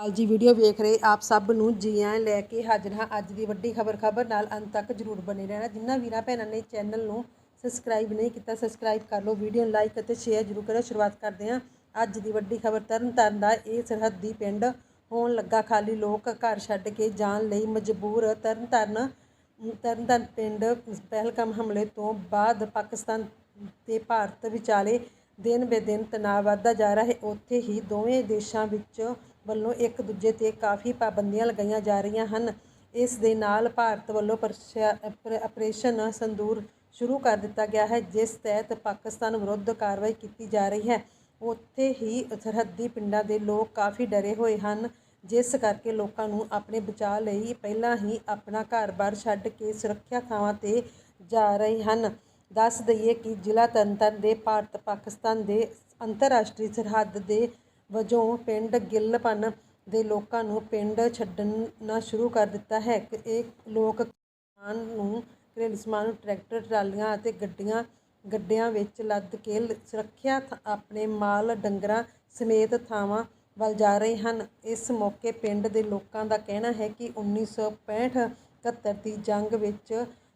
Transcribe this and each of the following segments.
ਹਾਲ ਜੀ ਵੀਡੀਓ ਵੇਖ ਰਹੇ ਆਪ ਸਭ ਨੂੰ ਜੀ ਆਇਆਂ ਲੈ ਕੇ ਹਾਜ਼ਰ ਹਾਂ ਅੱਜ ਦੀ ਵੱਡੀ ਖਬਰ ਖਬਰ ਨਾਲ ਅੰਤ ਤੱਕ ਜਰੂਰ ਬਣੇ ਰਹਿਣਾ। ਜਿਨ੍ਹਾਂ ਵੀਰਾਂ ਭੈਣਾਂ ਨੇ ਚੈਨਲ ਨੂੰ ਸਬਸਕ੍ਰਾਈਬ ਨਹੀਂ ਕੀਤਾ ਸਬਸਕ੍ਰਾਈਬ ਕਰ ਲਓ ਵੀਡੀਓ ਨੂੰ ਲਾਈਕ ਅਤੇ ਸ਼ੇਅਰ ਜਰੂਰ ਕਰੋ ਸ਼ੁਰੂਆਤ ਕਰਦੇ ਹਾਂ ਅੱਜ ਦੀ ਵੱਡੀ ਖਬਰ। ਤਰਨਤਾਰਨ ਦਾ ਇਹ ਸਰਹੱਦੀ ਪਿੰਡ ਹੋਣ ਲੱਗਾ। ਖਾਲੀ ਲੋਕ ਘਰ ਛੱਡ ਕੇ ਜਾਣ ਲਈ ਮਜਬੂਰ। ਤਰਨਤਾਰਨ ਤਰਨਤਾਰਨ ਪਿੰਡ ਪਹਿਲਗਾਮ ਹਮਲੇ ਤੋਂ ਬਾਅਦ ਪਾਕਿਸਤਾਨ ਤੇ ਭਾਰਤ ਵਿਚਾਲੇ ਦਿਨ ਬੇ ਦਿਨ ਤਣਾਅ ਵਧਦਾ ਜਾ ਰਿਹਾ ਹੈ। ਉੱਥੇ ਹੀ ਦੋਵੇਂ ਦੇਸ਼ਾਂ ਵਿੱਚ ਵੱਲੋਂ ਇੱਕ ਦੂਜੇ ਤੇ ਕਾਫੀ ਪਾਬੰਦੀਆਂ ਲਗਾਈਆਂ ਜਾ ਰਹੀਆਂ ਹਨ। ਇਸ ਦੇ ਨਾਲ ਭਾਰਤ ਵੱਲੋਂ ਪ੍ਰਸ਼ਾ- ਆਪਰੇਸ਼ਨ ਸੰਦੂਰ ਸ਼ੁਰੂ ਕਰ ਦਿੱਤਾ ਗਿਆ ਹੈ, ਜਿਸ ਤਹਿਤ ਪਾਕਿਸਤਾਨ ਵਿਰੁੱਧ ਕਾਰਵਾਈ ਕੀਤੀ ਜਾ ਰਹੀ ਹੈ। ਉੱਥੇ ਹੀ ਸਰਹੱਦੀ ਪਿੰਡਾਂ ਦੇ ਲੋਕ ਕਾਫੀ ਡਰੇ ਹੋਏ ਹਨ, ਜਿਸ ਕਰਕੇ ਲੋਕਾਂ ਨੂੰ ਆਪਣੇ ਬਚਾਅ ਲਈ ਪਹਿਲਾਂ ਹੀ ਆਪਣਾ ਘਰ-ਬਾਰ ਛੱਡ ਕੇ ਸੁਰੱਖਿਆ ਥਾਵਾਂ ਤੇ ਜਾ ਰਹੇ ਹਨ। ਦੱਸ ਦਈਏ ਕਿ ਜ਼ਿਲ੍ਹਾ ਤਰਨਤਾਰਨ ਦੇ ਭਾਰਤ ਪਾਕਿਸਤਾਨ ਦੇ ਅੰਤਰਰਾਸ਼ਟਰੀ ਸਰਹੱਦ ਦੇ ਵਜੋਂ ਪਿੰਡ ਗਿੱਲਪਨ ਦੇ ਲੋਕਾਂ ਨੂੰ ਪਿੰਡ ਛੱਡਣਾ ਸ਼ੁਰੂ ਕਰ ਦਿੱਤਾ ਹੈ। ਇਹ ਲੋਕ ਸਮਾਨ ਨੂੰ, ਘਰੇਲੂ ਸਮਾਨ ਨੂੰ ਟਰੈਕਟਰ, ਟਰਾਲੀਆਂ ਅਤੇ ਗੱਡੀਆਂ, ਗੱਡਿਆਂ ਵਿੱਚ ਲੱਦ ਕੇ ਸੁਰੱਖਿਆ ਆਪਣੇ ਮਾਲ ਡੰਗਰਾਂ ਸਮੇਤ ਥਾਵਾਂ ਵੱਲ ਜਾ ਰਹੇ ਹਨ। ਇਸ ਮੌਕੇ ਪਿੰਡ ਦੇ ਲੋਕਾਂ ਦਾ ਕਹਿਣਾ ਹੈ ਕਿ 1965 71 ਦੀ ਜੰਗ ਵਿੱਚ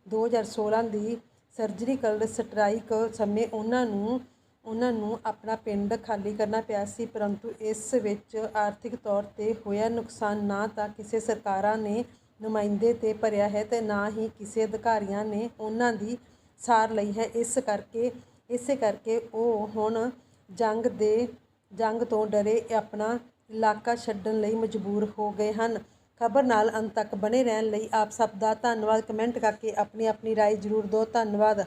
2016 ਦੀ ਸਰਜਰੀਕਲ ਸਟ੍ਰਾਈਕ ਸਮੇਂ ਉਹਨਾਂ ਨੂੰ ਉਹਨਾਂ ਨੂੰ ਆਪਣਾ ਪਿੰਡ ਖਾਲੀ ਕਰਨਾ ਪਿਆ ਸੀ ਪਰੰਤੂ ਇਸ ਵਿੱਚ ਆਰਥਿਕ ਤੌਰ ਤੇ ਹੋਇਆ ਨੁਕਸਾਨ ਨਾ ਤਾਂ ਕਿਸੇ ਸਰਕਾਰਾਂ ਨੇ ਨੁਮਾਇੰਦੇ ਤੇ ਭਰਿਆ ਹੈ ਤੇ ਨਾ ਹੀ ਕਿਸੇ ਅਧਿਕਾਰੀਆਂ ਨੇ ਉਹਨਾਂ ਦੀ ਸਾਰ ਲਈ ਹੈ ਇਸ ਕਰਕੇ ਇਸੇ ਕਰਕੇ ਉਹ ਹੁਣ ਜੰਗ ਦੇ ਜੰਗ ਤੋਂ ਡਰੇ ਆਪਣਾ ਇਲਾਕਾ ਛੱਡਣ ਲਈ ਮਜਬੂਰ ਹੋ ਗਏ ਹਨ ਖਬਰ ਨਾਲ ਅੰਤ ਤੱਕ ਬਣੇ ਰਹਿਣ ਲਈ ਆਪ ਸਭ ਦਾ ਧੰਨਵਾਦ ਕਮੈਂਟ ਕਰਕੇ ਆਪਣੀ ਆਪਣੀ رائے ਜ਼ਰੂਰ ਦਿਓ ਧੰਨਵਾਦ